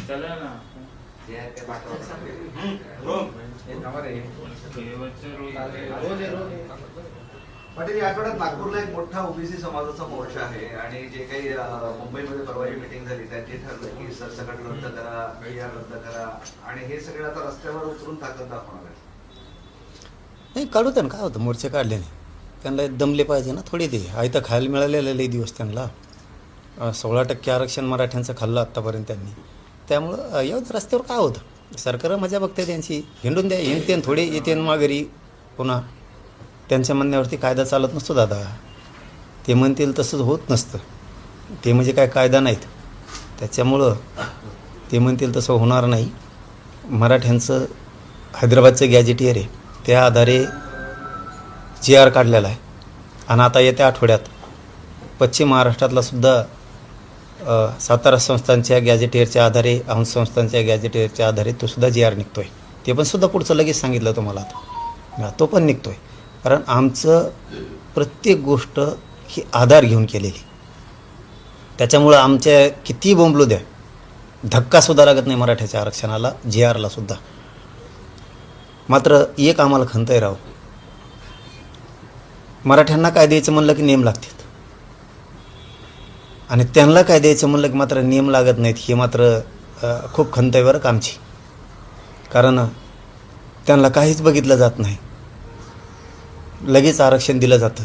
चला ना. पाटील या आठवड्यात नागपूरला एक मोठा ओबीसी समाजाचा मोर्चा आहे आणि जे काही मुंबईमध्ये परवाची मिटिंग झाली त्यांनी ठरलं की सरसकट रद्द करा बिहार रद्द करा आणि हे सगळे आता रस्त्यावर उतरून ताकद दाखवणार आहे नाही काढू ना काय होतं मोर्चे काढले नाही त्यांना दमले पाहिजे ना थोडे ते. आयतं खायला मिळालेलं लई दिवस त्यांना. सोळा टक्के आरक्षण मराठ्यांचं खाल्लं आत्तापर्यंत त्यांनी. त्यामुळं अं, येऊ रस्त्यावर काय होतं? सरकार मजा बघते त्यांची हिंडून द्या हिंडतेन थोडे येते न माघारी पुन्हा. त्यांच्या म्हणण्यावरती कायदा चालत नसतो दादा. ते म्हणतील तसंच होत नसतं. ते म्हणजे काय कायदा नाहीत. त्याच्यामुळं ते म्हणतील तसं होणार नाही. मराठ्यांचं हैदराबादचं गॅजेटियर आहे. त्या आधारे जी आर काढलेला आहे. आणि आता येत्या आठवड्यात पश्चिम महाराष्ट्रातला सुद्धा सातारा संस्थांच्या गॅजेटियरच्या आधारे अंश संस्थांच्या गॅजेटियरच्या आधारे तो सुद्धा जी आर निघतो आहे ते पण सुद्धा पुढचं लगेच सांगितलं तुम्हाला आता. तो पण निघतो आहे कारण आमचं प्रत्येक गोष्ट ही आधार घेऊन केलेली. त्याच्यामुळं आमच्या किती बोंबलू द्या धक्कासुद्धा लागत नाही मराठ्याच्या आरक्षणाला जी आरला सुद्धा. मात्र एक आम्हाला खंत आहे राव मराठ्यांना काय द्यायचं म्हणलं की नियम लागतात. आणि त्यांना काय द्यायचं म्हणलं की मात्र नियम लागत नाहीत हे मात्र खूप खंत आहे बरं आमची कारण त्यांना काहीच बघितलं जात नाही. लगेच आरक्षण दिलं जातं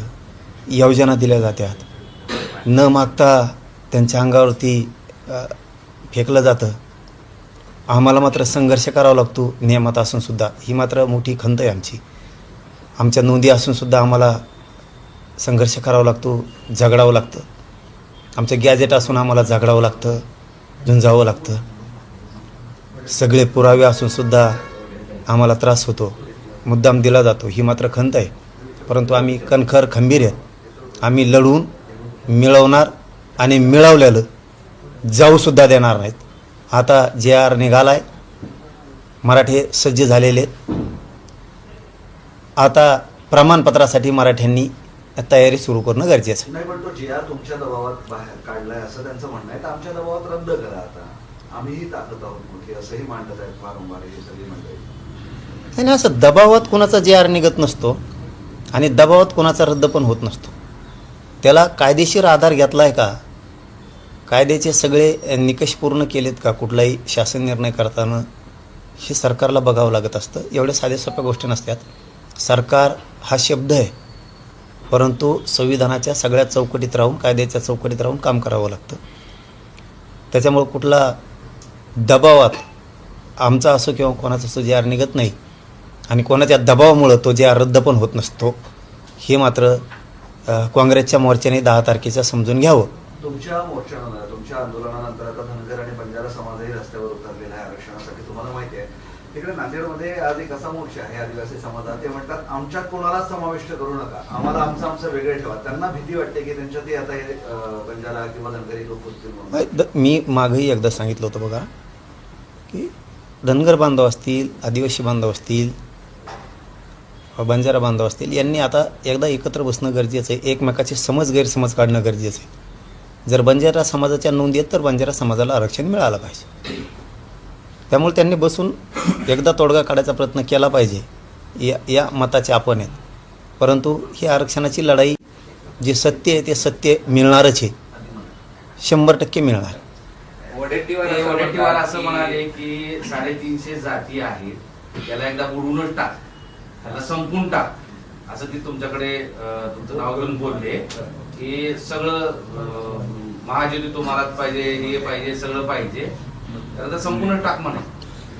योजना दिल्या जातात न मागता त्यांच्या अंगावरती फेकलं जातं. आम्हाला मात्र संघर्ष करावा लागतो नियमात असूनसुद्धा ही मात्र मोठी खंत आहे आमची. आमच्या नोंदी असूनसुद्धा आम्हाला संघर्ष करावा लागतो झगडावं लागतं. आमचं गॅजेट असून आम्हाला झगडावं लागतं झुंजावं लागतं. सगळे पुरावे असूनसुद्धा आम्हाला त्रास होतो. मुद्दाम दिला जातो. ही मात्र खंत आहे. परंतु आम्ही कणखर खंबीर आहेत. आम्ही लढून मिळवणार आणि मिळवलेलं जाऊसुद्धा देणार नाहीत. आता जे आर निघाला आहे मराठे सज्ज झालेले आहेत. आता प्रमाणपत्रासाठी मराठ्यांनी तयारी सुरू करणं गरजेचं आहे. नाही पण तो जी आर तुमच्या दबावात बाहेर काढलाय असं त्यांचं म्हणणं आहे. तर आमच्या दबावात रद्द करा आता. आम्हीही ताकद आहोत मोठी असंही मांडत आहेत वारंवार हे सगळी मंडळी. आणि असं दबावात कोणाचा जे आर निघत नसतो आणि दबावात कोणाचा रद्द पण होत नसतो. त्याला कायदेशीर आधार घेतला आहे का? कायद्याचे सगळे निकष पूर्ण केलेत का? कुठलाही शासन निर्णय करताना हे सरकारला बघावं लागत असतं. एवढ्या साध्या सोप्या गोष्टी नसतात. सरकार हा शब्द आहे. परंतु संविधानाच्या सगळ्या चौकटीत राहून कायद्याच्या चौकटीत राहून काम करावं लागतं. त्याच्यामुळं कुठला दबावात आमचा असो किंवा कोणाचा असो जे आर निघत नाही आणि कोणाच्या दबावामुळं तो जे आर रद्द पण होत नसतो हे मात्र काँग्रेसच्या मोर्चाने दहा तारखेचं समजून घ्यावं. तुमच्या मोर्चानंतर तुमच्या आंदोलनानंतर आता धनगर आणि बंजारा समाजही रस्त्यावर उतरले आहे आरक्षणासाठी तुम्हाला माहिती आहे तिकडे नांदेडमध्ये आज एक असा मोर्चा आहे आदिवासी समाजात. ते म्हणतात आमच्यात कोणालाच समाविष्ट करू नका. आम्हाला आमचं आमचं वेगळं ठेवा. त्यांना भीती वाटते की त्यांच्या ते आता हे बंजारा किंवा धनगरी लोक होतील मी मागही एकदा सांगितलं होतं बघा की धनगर बांधव असतील आदिवासी बांधव असतील बंजारा बांधव असतील यांनी आता एकदा एकत्र बसणं गरजेचं आहे. एकमेकाचे समज गैरसमज काढणं गरजेचं आहे. जर बंजारा समाजाच्या नोंदी आहेत तर बंजारा समाजाला आरक्षण मिळालं पाहिजे. त्यामुळे त्यांनी बसून एकदा तोडगा काढायचा प्रयत्न केला पाहिजे. या या मताचे आपण आहेत. परंतु ही आरक्षणाची लढाई जे सत्य आहे ते सत्य मिळणारच आहे. शंभर टक्के मिळणार. वडेट्टीवार असं वडेट्टीवार म्हणाले की साडेतीनशे जाती आहेत. त्याला एकदा बुडवूनच टाक. त्याला संपून टाक. असं ते तुमच्याकडे तुमचं नाव घेऊन बोलले की सगळं अं, महाजुती तुम्हालाच पाहिजे हे पाहिजे सगळं पाहिजे. संपूर्ण टाक म्हणे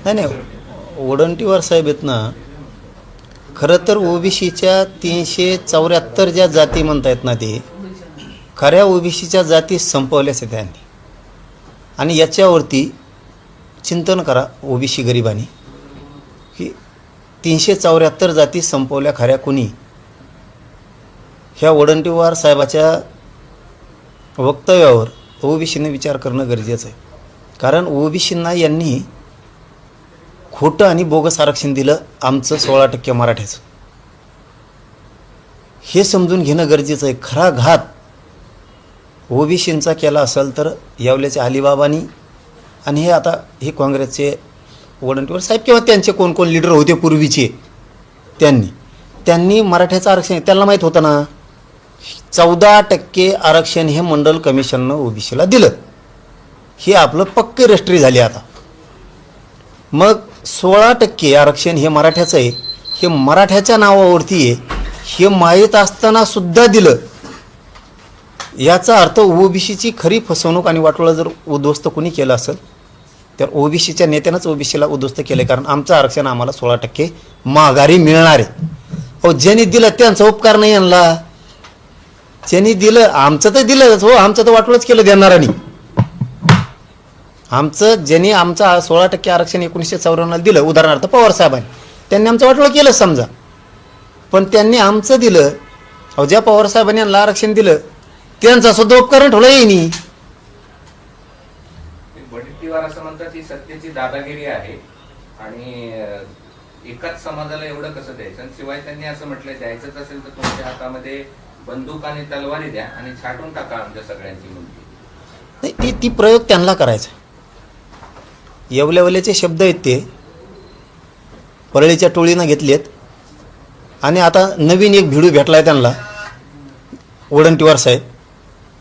नाही नाही. वडंटीवार साहेब आहेत ना खरं तर ओबीसीच्या तीनशे चौऱ्याहत्तर ज्या जाती म्हणतायत ना ते खऱ्या ओबीसीच्या जाती संपवल्याच आहेत त्यांनी. आणि याच्यावरती चिंतन करा ओबीसी गरिबांनी की तीनशे चौऱ्याहत्तर जाती संपवल्या खऱ्या कुणी? ह्या वडंटीवार साहेबाच्या वक्तव्यावर ओबीसीने विचार करणं गरजेचं आहे. कारण ओबीसींना यांनी खोटं आणि बोगस आरक्षण दिलं आमचं सोळा टक्के मराठ्याचं. हे समजून घेणं गरजेचं आहे. खरा घात ओबीसींचा केला असेल तर यावल्याचे अलिबाबानी आणि हे आता हे काँग्रेसचे वडंटीवर साहेब किंवा त्यांचे कोण कोण लिडर होते पूर्वीचे त्यांनी. त्यांनी मराठ्याचं आरक्षण त्यांना माहीत होतं ना चौदा टक्के आरक्षण हे मंडल कमिशननं ओबीसीला दिलं. हे आपलं पक्क रजिस्ट्री झाली आता. मग सोळा टक्के आरक्षण हे मराठ्याचं आहे. हे मराठ्याच्या नावावरती आहे. हे माहीत असताना सुद्धा दिलं. याचा अर्थ ओबीसीची खरी फसवणूक आणि वाटोळं जर उद्ध्वस्त कोणी केलं असेल तर ओबीसीच्या नेत्यानंच ओबीसीला उद्ध्वस्त केलं कारण आमचं आरक्षण आम्हाला सोळा टक्के माघारी मिळणार आहे. अहो ज्यांनी दिलं त्यांचा उपकार नाही आणला. ज्यांनी दिलं आमचं तर दिलंच. हो आमचं तर वाटोळच केलं देणारानी आमचं ज्यांनी आमचं सोळा टक्के आरक्षण एकोणीसशे चौऱ्याण्णवला दिलं उदाहरणार्थ पवार साहेबांनी. त्यांनी आमचं वाटोळं केलं समजा. पण त्यांनी आमचं दिलं अहो ज्या पवार साहेबांनी यांना आरक्षण दिलं त्यांचा सुद्धा उपकरण ठेवलं येईनी वडीलतीवार असं म्हणतात ही सत्तेची दादागिरी आहे. आणि एकाच समाजाला एवढं कसं द्यायचं? आणि शिवाय त्यांनी असं म्हटलंय द्यायचंच असेल तर तुमच्या हातामध्ये बंदूक आणि तलवारी द्या आणि छाटून टाका आमच्या सगळ्यांची मुलगी. ती ती प्रयोग त्यांना करायचा येवल्यावल्याचे शब्द आहेत ते. परळीच्या टोळीनं घेतलेत. आणि आता नवीन एक भिडू आहे त्यांना. वडंटीवार साहेब.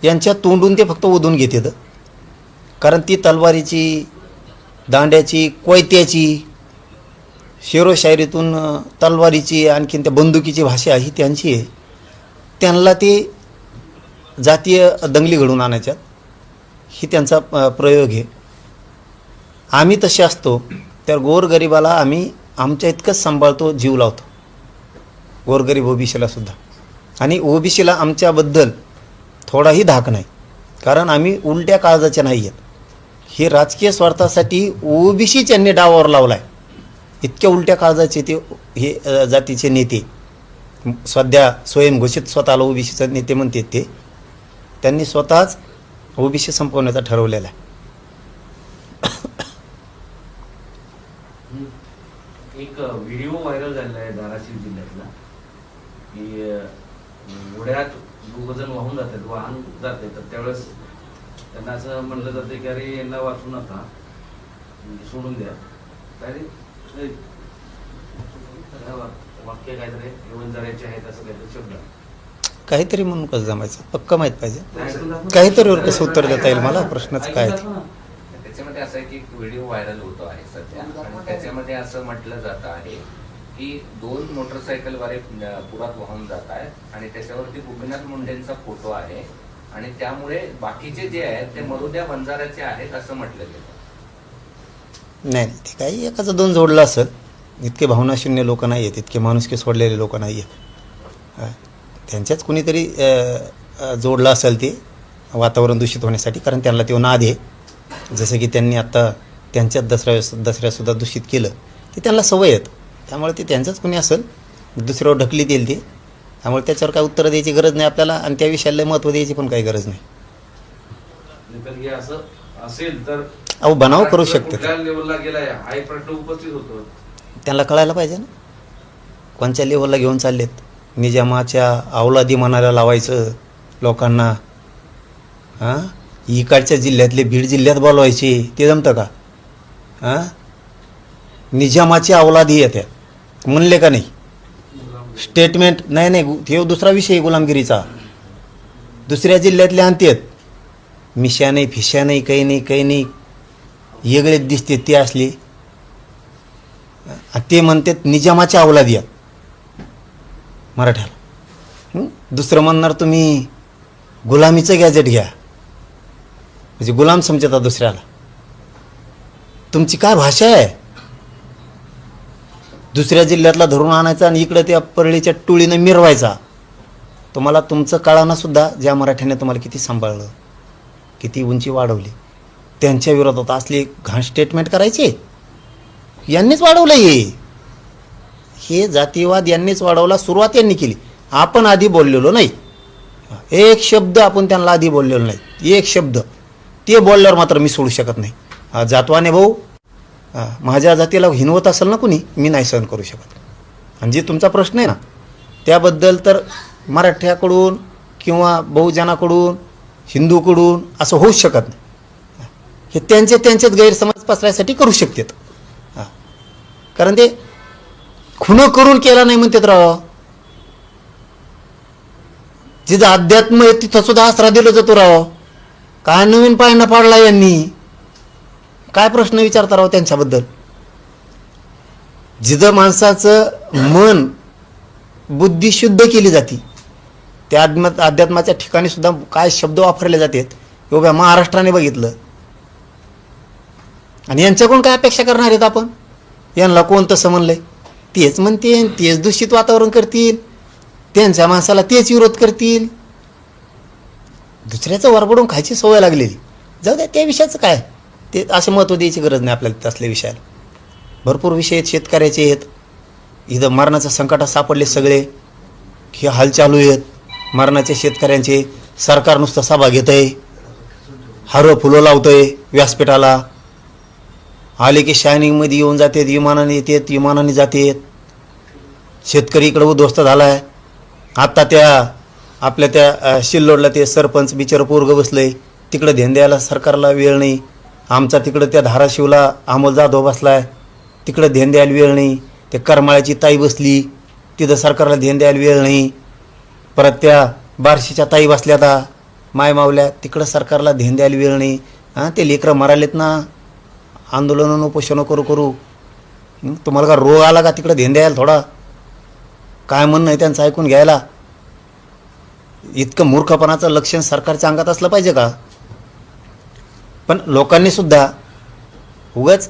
यांच्या तोंडून ते फक्त ओधून घेतात. कारण ती तलवारीची दांड्याची कोयत्याची शेरोशायरीतून तलवारीची आणखीन त्या बंदुकीची भाषा ही त्यांची आहे. त्यांना ते जातीय दंगली घडून आणायच्यात. ही त्यांचा प्रयोग आहे. आम्ही तसे असतो तर गोरगरिबाला आम्ही आमच्या इतकंच सांभाळतो जीव लावतो. गोरगरीब ओबीसीला सुद्धा. आणि ओबीसीला आमच्याबद्दल थोडाही धाक नाही. कारण आम्ही उलट्या काळजाचे नाही आहेत. हे राजकीय स्वार्थासाठी ओबीसी त्यांनी डावावर लावला आहे इतक्या उलट्या काळजाचे ते हे जातीचे नेते सध्या स्वयंघोषित स्वतःला ओबीसीचे नेते म्हणतात ते त्यांनी स्वतःच ओबीसी संपवण्याचा ठरवलेला आहे. एक व्हिडिओ व्हायरल झालेला आहे धाराशिव जिल्ह्यातला. की ओढ्यात दोघ जण वाहून जातात वाहन जाते तर त्यावेळेस त्यांना असं म्हणलं जातं की अरे यांना वाचू नका. म्हणजे सोडून द्या. काय रे? काय वा- वाक्य काहीतरी वंजारायचे आहेत असं काहीतरी शब्द. काहीतरी म्हणून कसं जमायचं? पक्क माहीत पाहिजे. काहीतरी कसं उत्तर देता येईल मला? प्रश्नच काय आहे की एक व्हिडिओ व्हायरल होतो आहे सध्या. आणि त्याच्यामध्ये असं म्हटलं जात आहे की दोन मोटरसायकलवाले अं, पुरात वाहून जात आहेत आणि त्याच्यावरती गोपीनाथ मुंडेंचा फोटो आहे आणि त्यामुळे बाकीचे जे आहेत ते मरुद्या बंजाराचे आहेत असं म्हटलं गेलं. नाही नाही ते काही एकाचं दोन जोडलं असेल. इतके भावनाशून्य लोक नाही आहेत इतके माणुसकी सोडलेले लोक नाही आहेत. हा. त्यांच्याच कुणीतरी जोडलं असेल ते वातावरण दूषित होण्यासाठी कारण त्यांना तो नाद आहे. जसं की त्यांनी आत्ता त्यांच्याच दसऱ्या दसऱ्यासुद्धा दूषित केलं ते त्यांना सवय आहेत. त्यामुळे ते त्यांचंच कुणी असेल दुसऱ्यावर ढकलीत येईल ते. त्यामुळे त्याच्यावर काय उत्तरं द्यायची गरज नाही आपल्याला आणि त्या विषयाला महत्त्व द्यायची पण काही गरज नाही. अहो बनाव करू शकते. हा त्यांना कळायला पाहिजे ना. कोणत्या लेवलला घेऊन चाललेत? निजामाच्या अवलादी मनाला लावायचं लोकांना. हां? इकडच्या जिल्ह्यातले बीड जिल्ह्यात बोलवायचे ते जमतं का? हां? निजामाची अवलादी येत्या म्हणले का नाही? स्टेटमेंट नाही नाही गु- हे दुसरा विषय आहे गुलामगिरीचा. दुसऱ्या जिल्ह्यातले आणतेत मिशा नाही फिशा नाही काही नाही काही नाही. येगळे दिसते ते असले. ते म्हणतात निजामाच्या अवलादी आहेत. मराठ्याला. दुसरं म्हणणार तुम्ही गुलामीचं गॅजेट घ्या. म्हणजे गुलाम समजता दुसऱ्याला. तुमची काय भाषा आहे? दुसऱ्या जिल्ह्यातला धरून आणायचा आणि इकडं त्या परळीच्या टोळीनं मिरवायचा. तुम्हाला तुमचं कळानं सुद्धा ज्या मराठ्याने तुम्हाला किती सांभाळलं किती उंची वाढवली त्यांच्या विरोधात असली घाण स्टेटमेंट करायचे? यांनीच वाढवलं हे. हे जातीवाद यांनीच वाढवला सुरुवात यांनी केली. आपण आधी बोललेलो नाही. एक शब्द आपण त्यांना आधी बोललेलो नाही. एक शब्द. ते बोलल्यावर मात्र मी सोडू शकत नाही. जातवाने भाऊ माझ्या जातीला हिनवत असेल ना कुणी मी नाही सहन करू शकत. आणि जे तुमचा प्रश्न आहे ना त्याबद्दल तर मराठ्याकडून किंवा बहुजनाकडून हिंदूकडून असं होऊच शकत नाही. हे त्यांचे त्यांचेच गैरसमज पसरायसाठी करू शकतात. हां. कारण ते खुनं करून केला नाही म्हणतात राव. जिथं अध्यात्म आहे तिथं सुद्धा आसरा दिला जातो राव. काय नवीन पाळणा पाडला यांनी? काय प्रश्न विचारता राव त्यांच्याबद्दल? जिथं माणसाचं मन बुद्धी शुद्ध केली जाते त्या आत्म अध्यात्माच्या ठिकाणी सुद्धा काय शब्द वापरले जातात एवढ्या महाराष्ट्राने बघितलं. आणि यांच्याकडून काय अपेक्षा करणार आहेत आपण? यांना कोण तसं म्हणलंय? तेच म्हणतील तेच दूषित वातावरण करतील त्यांच्या माणसाला तेच विरोध करतील. दुसऱ्याचं वरबडून खायची सवय लागलेली. जाऊ द्या त्या विषयाचं काय? ते असं महत्त्व द्यायची गरज नाही आपल्याला तसल्या विषयाला. भरपूर विषय आहेत शेतकऱ्याचे आहेत. इथं मरणाचं संकटात सापडले सगळे. हे हाल चालू आहेत. मरणाचे शेतकऱ्यांचे सरकार नुसतं सभा घेत आहे हारं फुलं लावतंय व्यासपीठाला. आले की शायनिंगमध्ये येऊन जातात विमानाने येतात विमानाने जातात. शेतकरी इकडं उद्ध्वस्त झाला आहे आत्ता त्या आपल्या त्या शिल्लोडला ते सरपंच बिचारं पोरगं बसलंय. तिकडं ध्यान द्यायला सरकारला वेळ नाही. आमचा तिकडं त्या धाराशिवला अमोल जाधव बसलाय. तिकडं ध्यान द्यायला वेळ नाही. ते करमाळ्याची ताई बसली. तिथं सरकारला ध्यान द्यायला वेळ नाही. परत त्या बारशीच्या ताई बसल्या आता माय मावल्या तिकडं सरकारला ध्यान द्यायला वेळ नाही. हां ते लेकरं मरालेत ना. आंदोलनं उपोषणं करू करू. तुम्हाला का रोग आला का तिकडं ध्यान द्यायला थोडा? काय म्हणणं आहे त्यांचं ऐकून घ्यायला? इतकं मूर्खपणाचं लक्षण सरकारच्या अंगात असलं पाहिजे का? पण लोकांनी सुद्धा उगाच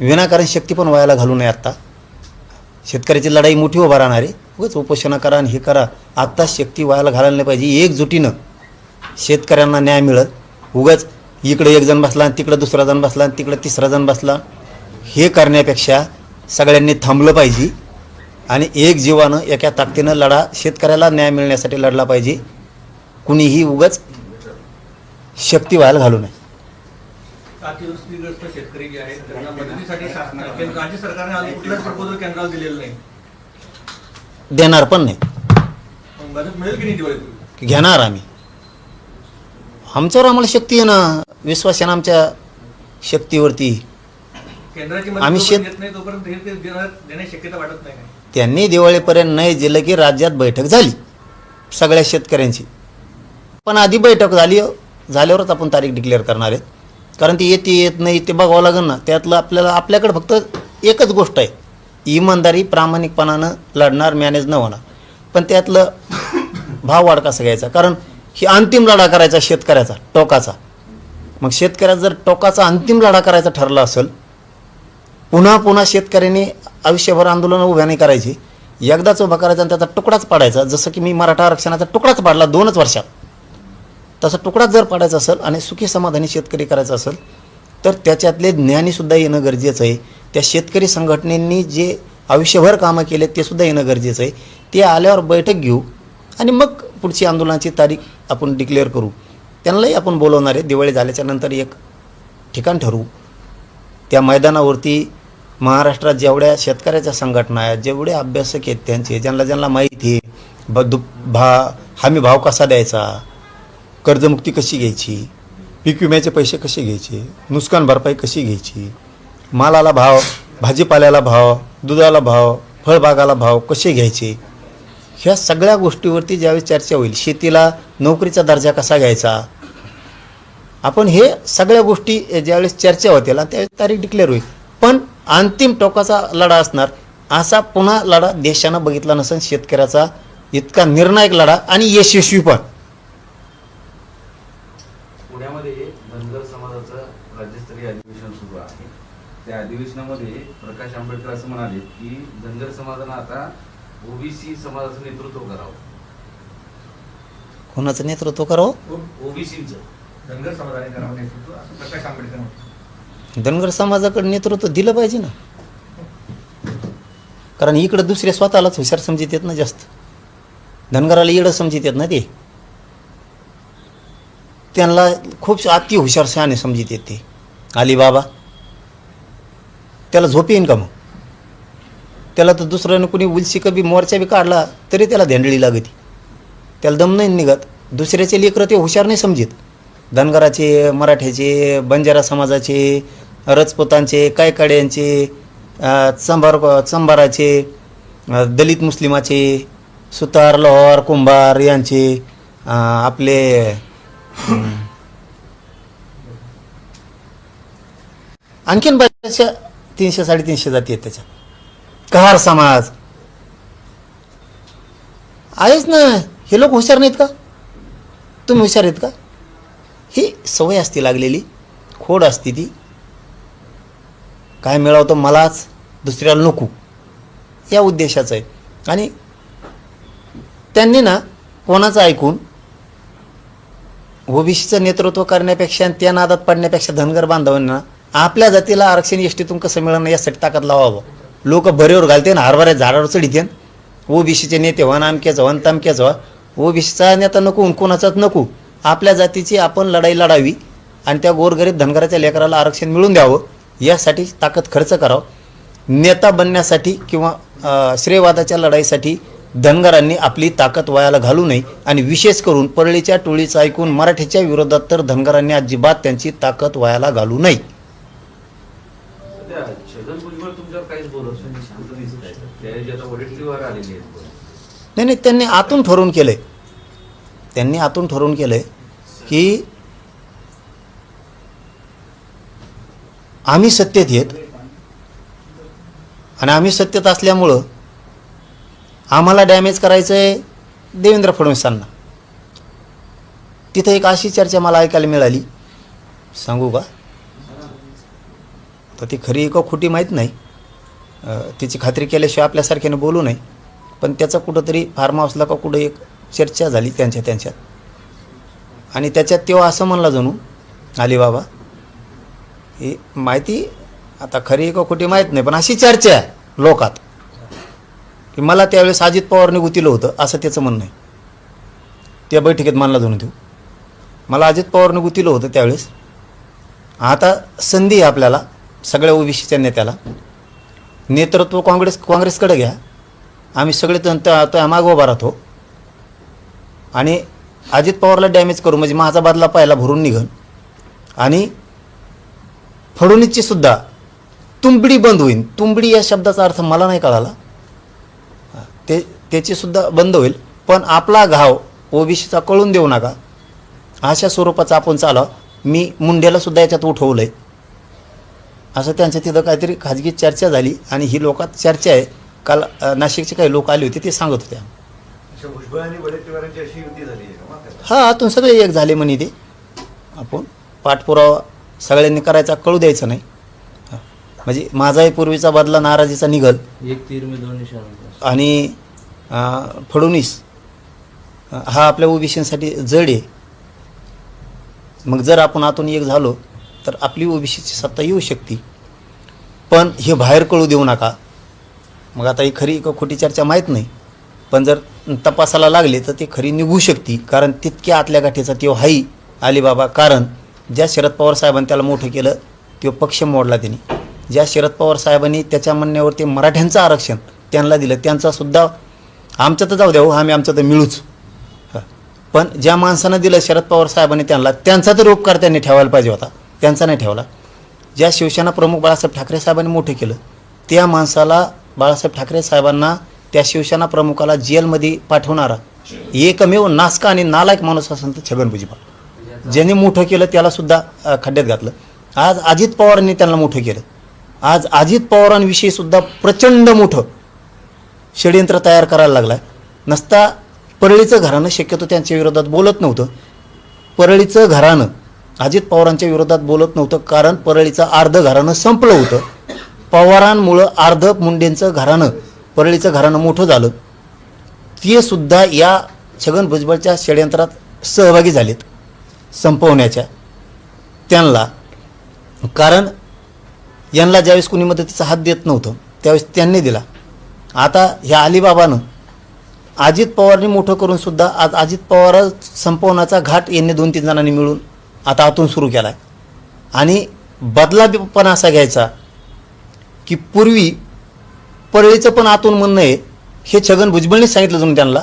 विनाकारण शक्ती पण व्हायला घालू नये आत्ता. शेतकऱ्याची लढाई मोठी उभा राहणार आहे. उगाच उपोषणं करा आणि हे करा. आत्ता शक्ती व्हायला घालायला नाही पाहिजे. एकजुटीनं शेतकऱ्यांना न्याय मिळत उगाच इकडे एक जण बसला आणि तिकडं दुसरा जण बसला आणि तिकडं तिसरा जण बसला. हे करण्यापेक्षा सगळ्यांनी थांबलं पाहिजे. आणि एक जीवानं एका ताकदीनं लढा शेतकऱ्याला न्याय मिळण्यासाठी लढला पाहिजे. कुणीही उगाच शक्ती व्हायला घालू नये. अतिवृष्टीग्रस्त शेतकरी जे आहेत त्यांना मदतीसाठी शासना केंद्र- राज्य सरकारने अजून कुठलाच प्रपोजल केंद्राला दिलेलं नाही. देणार पण नाही. मग मदत मिळेल की नाही दिवाळीपूर्वी घेणार आम्ही. आमच्यावर आम्हाला शक्ती आहे ना. विश्वास आहे ना आमच्या शक्तीवरती. केंद्राची आम्ही शेत- जोपर्यंत येत नाही तोपर्यंत हे ते देणार देण्याची शक्यता वाटत नाही. त्यांनी दिवाळीपर्यंत नाही दिलं की राज्यात बैठक झाली. सगळ्या शेतकऱ्यांची. पण आधी बैठक झाली हो. झाल्यावरच आपण तारीख डिक्लेअर करणार आहेत कारण ती येते येत नाही ते बघावं लागेल ना. त्यातलं आपल्याला आपल्याकडे फक्त एकच गोष्ट आहे. इमानदारी प्रामाणिकपणानं लढणार मॅनेज न होणार. पण त्यातलं भाव वाढ कसा घ्यायचा. कारण ही अंतिम लढा करायचा शेतकऱ्याचा टोकाचा. मग शेतकऱ्याचा जर टोकाचा अंतिम लढा करायचा ठरला असेल पुन्हा पुन्हा शेतकऱ्यांनी आयुष्यभर आंदोलनं उभ्या नाही करायची. एकदाच उभा करायचा आणि त्याचा तुकडाच पाडायचा. जसं की मी मराठा आरक्षणाचा तुकडाच पाडला दोनच वर्षात. तसा तुकडाच जर पाडायचा असेल आणि सुखी समाधानी शेतकरी करायचा असेल तर त्याच्यातले ज्ञानीसुद्धा येणं गरजेचं आहे. त्या शेतकरी संघटनेनी जे आयुष्यभर कामं केले ते सुद्धा येणं गरजेचं आहे. ते आल्यावर बैठक घेऊ आणि मग पुढची आंदोलनाची तारीख आपण डिक्लेअर करू. त्यांनाही आपण बोलवणार आहे. दिवाळी झाल्याच्यानंतर एक ठिकाण ठरवू. त्या मैदानावरती महाराष्ट्रात जेवढ्या शेतकऱ्याच्या संघटना आहेत जेवढे अभ्यासक आहेत त्यांचे ज्यांना ज्यांना माहिती आहे ब दु भा हमी भाव कसा द्यायचा कर्जमुक्ती कशी घ्यायची पीक विम्याचे पैसे कसे घ्यायचे नुकसान भरपाई कशी घ्यायची मालाला भाव भाजीपाल्याला भाव दुधाला भाव फळबागाला भाव कसे घ्यायचे ह्या सगळ्या गोष्टीवरती ज्यावेळी चर्चा होईल शेतीला नोकरीचा दर्जा कसा घ्यायचा आपण हे सगळ्या गोष्टी ज्यावेळेस चर्चा होतील त्यावेळेस तारीख डिक्लेअर होईल. अंतिम टोकाचा लढा असणार. असा पुन्हा लढा देशानं बघितला नसेल शेतकऱ्याचा इतका निर्णायक लढा आणि यशस्वी पण. पुण्यामध्ये धनगर समाजाचं राज्यस्तरीय अधिवेशन सुरू आहे. त्या अधिवेशनामध्ये प्रकाश आंबेडकर असं म्हणाले की धनगर समाजानं आता ओबीसी समाजाचं नेतृत्व करावं. कोणाचं नेतृत्व करावं? ओबीसीचं धनगर समाजाने करावं नेतृत्व असं प्रकाश आंबेडकर. धनगर समाजाकडे नेतृत्व दिलं पाहिजे ना. कारण इकडं दुसरे स्वतःलाच हुशार समजित येत ना जास्त. धनगराला इकडं समजित येत ना ते. त्यांना खूप अति हुशार शहाणे समजित येते. अलीबाबा त्याला झोप येईन का मग? त्याला तर दुसऱ्यानं कुणी उलशी कबी मोर्चा बी काढला तरी त्याला धेंडळी लागती. त्याला दम नाही निघत. दुसऱ्याचे लेकरं ते हुशार नाही समजित. धनगराचे मराठ्याचे बंजारा समाजाचे रजपुतांचे कायकाड्यांचे चंबार चंबाराचे दलित मुस्लिमाचे सुतार लोहार कुंभार यांचे आपले आणखीन बऱ्याचशा तीनशे साडेतीनशे जाती आहेत त्याच्यात. कहार समाज. आहेच ना. हे लोक हुशार नाहीत का? तुम्ही हुशार आहेत का? ही सवय असते लागलेली. खोड असते ती. काय मिळावतं मलाच दुसऱ्याला नको. या उद्देशाचं आहे. आणि त्यांनी ना कोणाचं ऐकून ओबीसीचं नेतृत्व करण्यापेक्षा आणि त्या नादात पडण्यापेक्षा धनगर बांधवांना आपल्या जातीला आरक्षण एसटीतून कसं मिळणं यासाठी ताकद लावावं. लोक भरेवर घालते ना हरभऱ्या झाडावर चढीते ओबीसीचे नेते व्हा नामक्याचं व्हा. तमक्याचं व्हा ओबीसीचा नेता नको कोणाचाच नको. आपल्या जातीची आपण लढाई लढावी आणि त्या गोरगरीब धनगराच्या लेकराला आरक्षण मिळून द्यावं यासाठी ताकद खर्च करावं. नेता बनण्यासाठी किंवा श्रेयवादाच्या लढाईसाठी धनगरांनी आपली ताकद वयाला घालू नये आणि विशेष करून परळीच्या टोळीचं ऐकून मराठीच्या विरोधात तर धनगरांनी अजिबात त्यांची ताकद वयाला घालू नये. नाही. नाही नाही त्यांनी आतून ठरवून केलं आहे त्यांनी आतून ठरवून केलं आहे की आम्ही सत्तेत येत आणि आम्ही सत्तेत असल्यामुळं आम्हाला डॅमेज करायचं आहे देवेंद्र फडणवीसांना. तिथं एक अशी चर्चा मला ऐकायला मिळाली. सांगू का? तर ती खरी का खोटी माहीत नाही. तिची खात्री केल्याशिवाय आपल्यासारख्याने बोलू नये. पण त्याचा कुठंतरी फार्म हाऊसला का कुठं एक चर्चा झाली त्यांच्या त्यांच्यात. आणि त्याच्यात तेव्हा असं म्हणला जणू अलिबाबा ही माहिती आता खरी का खोटी माहीत नाही पण अशी चर्चा आहे लोकात की मला त्यावेळेस अजित पवारने गुतीलं होतं असं त्याचं म्हणणं आहे. त्या बैठकीत मानला जाणू देऊ मला अजित पवारने गुतीलं होतं त्यावेळेस. आता संधी आहे आपल्याला सगळ्या ओबीसीच्या नेत्याला. नेतृत्व काँग्रेस काँग्रेसकडे घ्या. आम्ही सगळे त्या त्या- त्या राहतो. आणि अजित पवारला डॅमेज करू म्हणजे माझा बदला पाहायला भरून निघन. आणि फडणवीसची सुद्धा तुंबडी बंद होईल तुंबडी या शब्दाचा अर्थ मला नाही कळाला. ते त्याची सुद्धा बंद होईल. पण आपला घाव ओबीसीचा कळून देऊ नका. अशा स्वरूपाचा आपण चालाव मी मुंड्याला सुद्धा याच्यात उठवलं आहे असं त्यांच्या तिथं काहीतरी खाजगी चर्चा झाली आणि ही लोकात चर्चा आहे. काल नाशिकचे काही लोक आले होते ते सांगत होते. भुजबळ आणि वडेट्टीवारांची अशी युती झाली आहे का? मात्र? हा आतून सगळे एक झाले म्हणे ते. आपण पाठपुरावा सगळ्यांनी करायचा कळू द्यायचं नाही. म्हणजे माझाही पूर्वीचा बदला नाराजीचा निघल. एक तीर में दोन निशान आणि फडणवीस हा आपल्या ओबीसीसाठी जड आहे. मग जर आपण आतून एक झालो तर आपली ओबीसीची सत्ता येऊ शकते. पण हे बाहेर कळू देऊ नका. मग आता ही खरी का खोटी चर्चा माहीत नाही. पण जर तपासाला लागले तर ते खरी निघू शकते. कारण तितक्या आतल्या गाठीचा तो हाई अलिबाबा. कारण ज्या शरद पवार साहेबांनी त्याला मोठं केलं तो पक्ष मोडला त्यांनी. ज्या शरद पवार साहेबांनी त्याच्या म्हणण्यावरती मराठ्यांचं आरक्षण त्यांना दिलं त्यांचा सुद्धा आमचं तर जाऊ द्या हो आम्ही आमचं तर मिळूच. पण ज्या माणसानं दिलं शरद पवार साहेबांनी त्यांना त्यांचा तर उपकार त्यांनी ठेवायला पाहिजे होता. त्यांचा नाही ठेवला. ज्या शिवसेना प्रमुख बाळासाहेब ठाकरे साहेबांनी मोठं केलं त्या माणसाला बाळासाहेब ठाकरे साहेबांना त्या शिवसेना प्रमुखाला जेलमध्ये पाठवणारा. एकमेव नासका आणि नालायक माणूस असेल तर छगन भुजबळ. ज्यांनी मोठं केलं त्याला सुद्धा खड्ड्यात घातलं. आज अजित पवारांनी त्यांना मोठं केलं. आज अजित पवारांविषयी सुद्धा प्रचंड मोठं षडयंत्र तयार करायला लागला नसता परळीचं घराणं शक्यतो त्यांच्या विरोधात बोलत नव्हतं. परळीचं घराणं अजित पवारांच्या विरोधात बोलत नव्हतं कारण परळीचं अर्ध घराणं संपलं होतं. पवारांमुळं अर्ध मुंडेंचं घराणं परळीचं घराणं मोठं झालं. ते सुद्धा या छगन भुजबळच्या षडयंत्रात सहभागी झालेत संपवण्याच्या. त्यांना कारण यांना ज्यावेळेस कुणी मदतीचा हात देत नव्हतं त्यावेळेस त्यांनी दिला. आता ह्या अलिबाबानं अजित पवारनी मोठं करून सुद्धा आज अजित पवार संपवण्याचा घाट यांनी दोन तीन जणांनी मिळून आता आतून सुरू केला आहे आणि बदला पण असा घ्यायचा की पूर्वी परळीचं पण आतून म्हणणं आहे हे छगन भुजबळने सांगितलं जाऊन त्यांना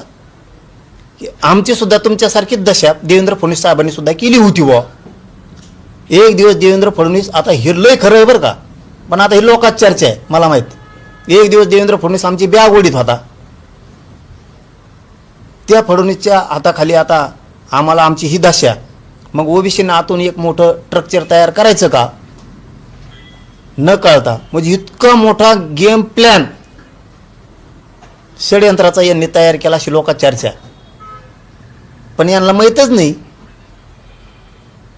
की आमची सुद्धा तुमच्यासारखी दशा देवेंद्र फडणवीस साहेबांनी सुद्धा केली होती बुवा. एक दिवस देवेंद्र फडणवीस आता हिरलंय खरं आहे बरं का पण आता ही लोकात चर्चा आहे मला माहीत. एक दिवस देवेंद्र फडणवीस आमची बॅग ओढीत होता. त्या फडणवीसच्या हाताखाली आता आम्हाला आमची ही दशा. मग ओबीसीनं आतून एक मोठं स्ट्रक्चर तयार करायचं का? न कळता. म्हणजे इतका मोठा गेम प्लॅन षडयंत्राचा यांनी तयार केला अशी लोकात चर्चा. पण यांना माहीतच नाही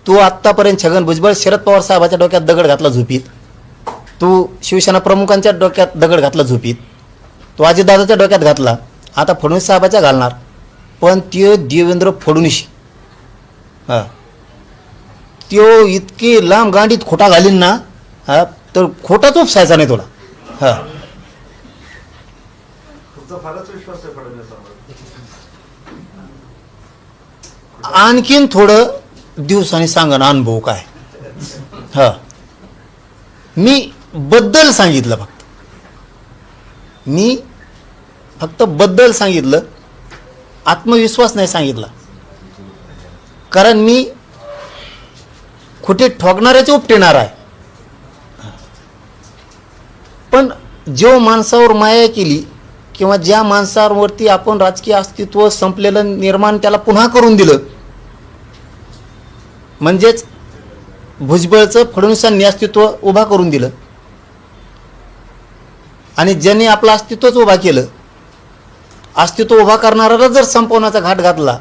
तू आत्तापर्यंत छगन भुजबळ शरद पवार साहेबाच्या डोक्यात दगड घातला झोपीत. तू शिवसेना प्रमुखांच्या डोक्यात दगड घातला झोपीत. तो अजितदादाच्या डोक्यात घातला आता फडणवीस साहेबाच्या घालणार. पण त्यो देवेंद्र फडणवीस. हा. त्यो इतकी लांब गांडीत खोटा घालीन ना हा तर खोटाच उपसायचा नाही तुला. हा. आणखीन थोडं दिवसांनी सांगा ना अनुभव काय. हा. मी बद्दल सांगितलं फक्त. मी फक्त बद्दल सांगितलं. आत्मविश्वास नाही सांगितला. कारण मी खोटे ठोकणाऱ्याचे उपटेणार आहे पण जो माणसावर माया केली किंवा ज्या माणसावरती आपण राजकीय अस्तित्व संपलेलं निर्माण त्याला पुन्हा करून दिलं म्हणजेच भुजबळचं फडणवीसांनी अस्तित्व उभा करून दिलं. आणि ज्यांनी आपलं अस्तित्वच उभा केलं अस्तित्व उभा करणाऱ्याला जर संपवण्याचा घाट घातला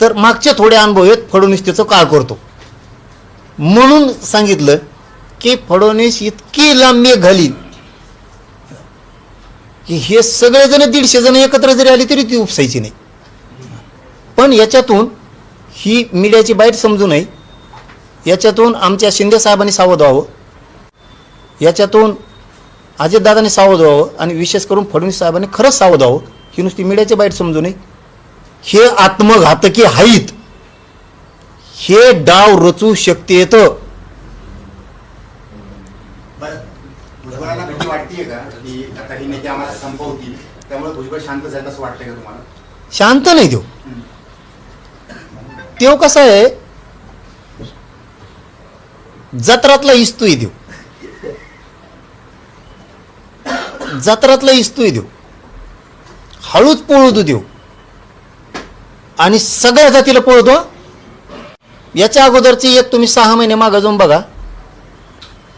तर मागचे थोडे अनुभव आहेत फडणवीस त्याचं काळ करतो. म्हणून सांगितलं की फडणवीस इतकी लांबी मेघ घालीन की हे सगळेजण दीडशे जण एकत्र जरी आले तरी ती उपसायची नाही. पण याच्यातून ही मीडियाची बाईट समजू नये. याच्यातून आमच्या शिंदे साहेबांनी सावध व्हावं. याच्यातून अजितदादांनी सावध व्हावं आणि विशेष करून फडणवीस साहेबांनी खरंच सावध व्हावं. ही नुसती मीडियाची बाईट समजू नये. हे आत्मघातकी आहेत हे डाव रचू शकते येतं वाटते का? नेते आम्हाला संपवतील. त्यामुळे भुजबळ शांत असं वाटतंय का तुम्हाला? शांत नाही देऊ देव कसं आहे? जत्रातला इस्तूय देऊ जत्रातला इस्तूही देऊ हळूच पोळू देऊ आणि सगळ्या जातीला पळतो. याच्या अगोदरची एक तुम्ही सहा महिने मागं जाऊन बघा.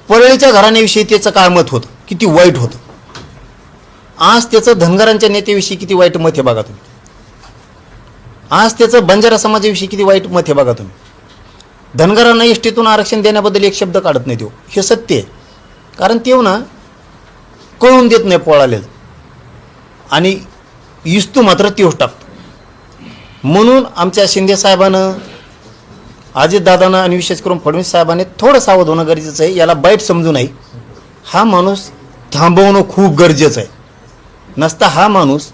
परळीच्या घराण्याविषयी त्याचं काय मत होतं? किती वाईट होतं? आज त्याचं धनगरांच्या नेत्याविषयी किती वाईट मत आहे बघा तुम्ही. आज त्याचं बंजारा समाजाविषयी किती वाईट मत आहे बघा तुम्ही. धनगरांना एसटीतून आरक्षण देण्याबद्दल एक शब्द काढत नाही देऊ हे सत्य आहे. कारण तेव ना कळून देत नाही पोळालेलं. आणि इस्तू मात्र तेवच टाकतो. म्हणून आमच्या शिंदे साहेबानं अजितदादानं आणि विशेष करून फडणवीस साहेबांनी थोडं सावध होणं गरजेचं आहे. याला बाईट समजू नये. हा माणूस थांबवणं खूप गरजेचं आहे. नसता हा माणूस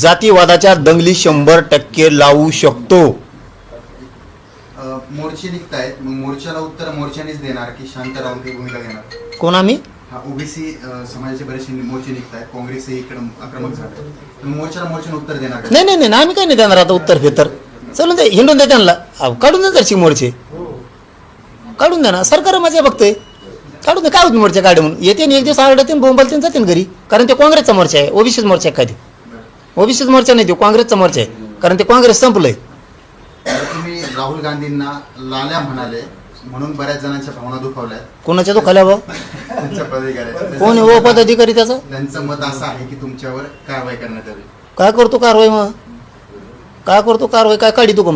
जातीवादाच्या दंगली शंभर टक्के लावू शकतो. मोर्चे निघतायत. मग मोर्चाला उत्तर मोर्चानेच देणार की शांत राहून काही भूमिका घेणार? कोण आम्ही हा ओबीसी समाजाचे बरेचसे मोर्चे निघतायत. काँग्रेसही इकडे आक्रमक झालं. मोर्चाला मोर्चाने उत्तर देणार का? नाही नाही नाही आम्ही काही नाही देणार आता उत्तर फेतर चलून दे हिंडून दे त्यांना. अहो, काढून दे जरशी मोर्चे. काढून द्या ना. सरकार माझ्या बघतोय. काढून दे काय होत मोर्चे काढे म्हणून येते आणि एक दिवस आरडते बोंबालते जाते घरी. कारण ते काँग्रेसचा मोर्चा आहे ओबीसीच मोर्चा आहे ते ओबीसीच मोर्चा नाही तो काँग्रेसचा मोर्चा आहे. कारण ते काँग्रेस संपलंय. तुम्ही राहुल गांधींना लाल्या म्हणाले म्हणून बऱ्याच जणांच्या भावना दुखावल्या. कोणाच्या तो खाल्या भाऊ? त्यांच्या पदाधिकाऱ्याच्या. कोण आहे ओ पदाधिकारी त्याचा? त्यांचं मत असं आहे की तुमच्यावर कारवाई करण्यात यावी काय करतो कारवाई मग? काय करतो कारवाई? काय काढी तू का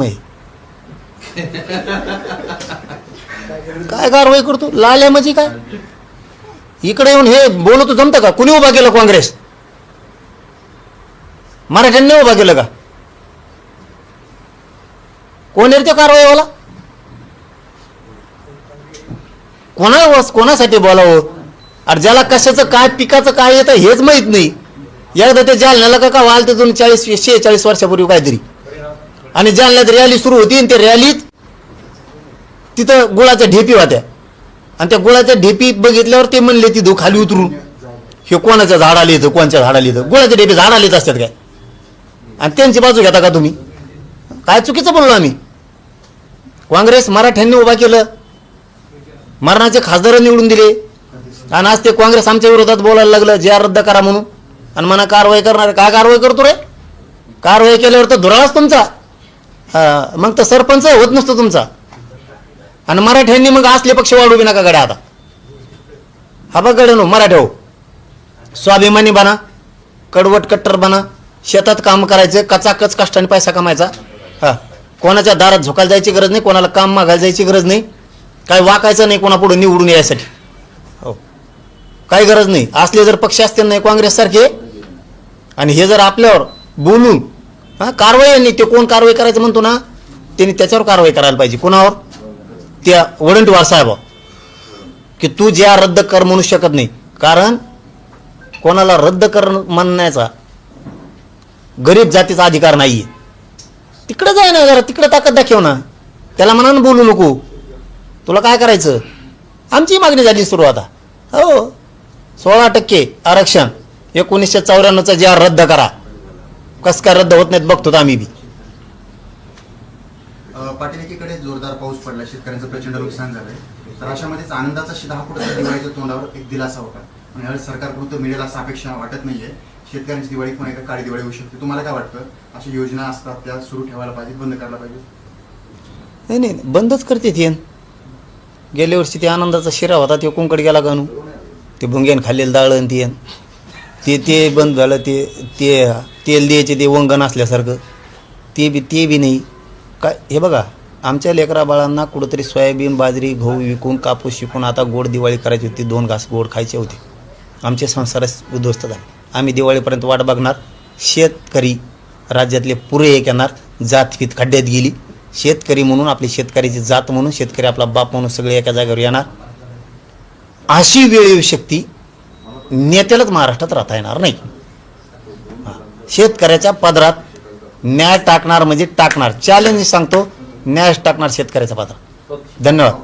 काय कारवाई करतो? लाल्या म्हणजे काय? इकडे येऊन हे बोलतो जमतं का? कुणी उभा केलं काँग्रेस? मराठ्यांनी उभा केलं का? कोण येते कारवाई ते कारवाईवाला? कोणा कोणासाठी बोलावं? अरे ज्याला कशाचं काय पिकाचं काय येतं हेच माहीत नाही. एकदा ते जालन्याला का का वाल ते दोन चाळीस शेहेचाळीस वर्षापूर्वी काहीतरी. आणि जालन्यात रॅली सुरू होती आणि त्या रॅलीत तिथं गुळाच्या ढेपी होत्या. आणि त्या गुळाच्या ढेपी बघितल्यावर ते म्हणले तिथं खाली उतरून. हे कोणाच्या झाडाला येतं कोणच्या झाडाला येतं? गुळाच्या ढेपी झाडाला येत असतात काय? आणि त्यांची बाजू घेता का तुम्ही? काय चुकीचं बोललो आम्ही? काँग्रेस मराठ्यांनी उभा केलं. मरणाचे खासदार निवडून दिले. आणि आज ते काँग्रेस आमच्या विरोधात बोलायला लागलं जे आर रद्द करा म्हणून. आणि म्हणा कारवाई करणार. काय कारवाई करतो रे? कारवाई केल्यावर तर धुराळाच तुमचा. हा, मग तर सरपंच होत नसतो तुमचा. आणि मराठ्यांनी मग असले पक्ष वाढू बी नका गड्या आता. हा बघ गड्या नो मराठ्या हो स्वाभिमानी बना कडवट कट्टर बना शेतात काम करायचं कचाकच कष्टाने पैसा कमायचा. हा. कोणाच्या दारात झोकायला जायची गरज नाही कोणाला काम मागायला जायची गरज नाही. काय वाकायचं नाही कोणापुढे निवडून यायसाठी. हो. काही गरज नाही. असले जर पक्ष असतील नाही काँग्रेससारखे आणि हे जर आपल्यावर बोलून हा कारवाई नाही ते कोण कारवाई करायचं म्हणतो ना त्यांनी त्याच्यावर कारवाई करायला पाहिजे. कोणावर? त्या वडंटवार साहेब की तू ज्या रद्द कर म्हणू शकत नाही. कारण कोणाला रद्द कर म्हणण्याचा गरीब जातीचा अधिकार नाहीये. तिकडे जाय ना जरा तिकडे ताकद दाखव ना. त्याला मनानं बोलू नको. तुला काय करायचं? आमची मागणी झाली सुरू आता. हो. सोळा टक्के आरक्षण एकोणीसशे चौऱ्याण्णवचा जे आर रद्द करा. कस काय रद्द होत नाहीत बघतो आम्ही बी. पाटील एकीकडे जोरदार पाऊस पडला शेतकऱ्यांचं प्रचंड नुकसान झालंय. तर अशामध्येच आनंदाचा शिधा कुठं दिवाळीच्या तोंडावर एक दिलासा होता. आणि यावेळेस सरकारकडून तो मिळेल असं अपेक्षा वाटत नाहीये. शेतकऱ्यांची दिवाळी पण एका काळी दिवाळी होऊ शकते. तुम्हाला काय वाटतं? अशा योजना असतात त्या सुरू ठेवायला पाहिजे बंद करायला पाहिजे नाही नाही बंदच करते ते गेल्या वर्षी ते आनंदाचा शिरा होता ते कोंकड गेला गणू ते भुंग्यान खाल्लेलं दाळण ते. ते ते बंद झालं ते ते तेल द्यायचे ते वंगण असल्यासारखं. ते बी ते बी नाही. काय हे बघा आमच्या लेकरा बाळांना कुठंतरी सोयाबीन बाजरी गहू विकून कापूस शिकून आता गोड दिवाळी करायची होती दोन घास गोड खायचे होते. आमचे संसार उद्ध्वस्त झाले. आम्ही दिवाळीपर्यंत वाट बघणार. शेतकरी राज्यातले पुरे एक येणार. जातफीत खड्ड्यात गेली. शेतकरी म्हणून आपली शेतकऱ्याची जात म्हणून शेतकरी आपला बाप म्हणून सगळे एका जागेवर येणार. अशी वेळ येऊ शकते नेत्यालाच महाराष्ट्रात राहता येणार नाही. शेतकऱ्याच्या पदरात न्याय टाकणार म्हणजे टाकणार. चॅलेंज सांगतो न्याय टाकणार शेतकऱ्याचा पात्र. धन्यवाद.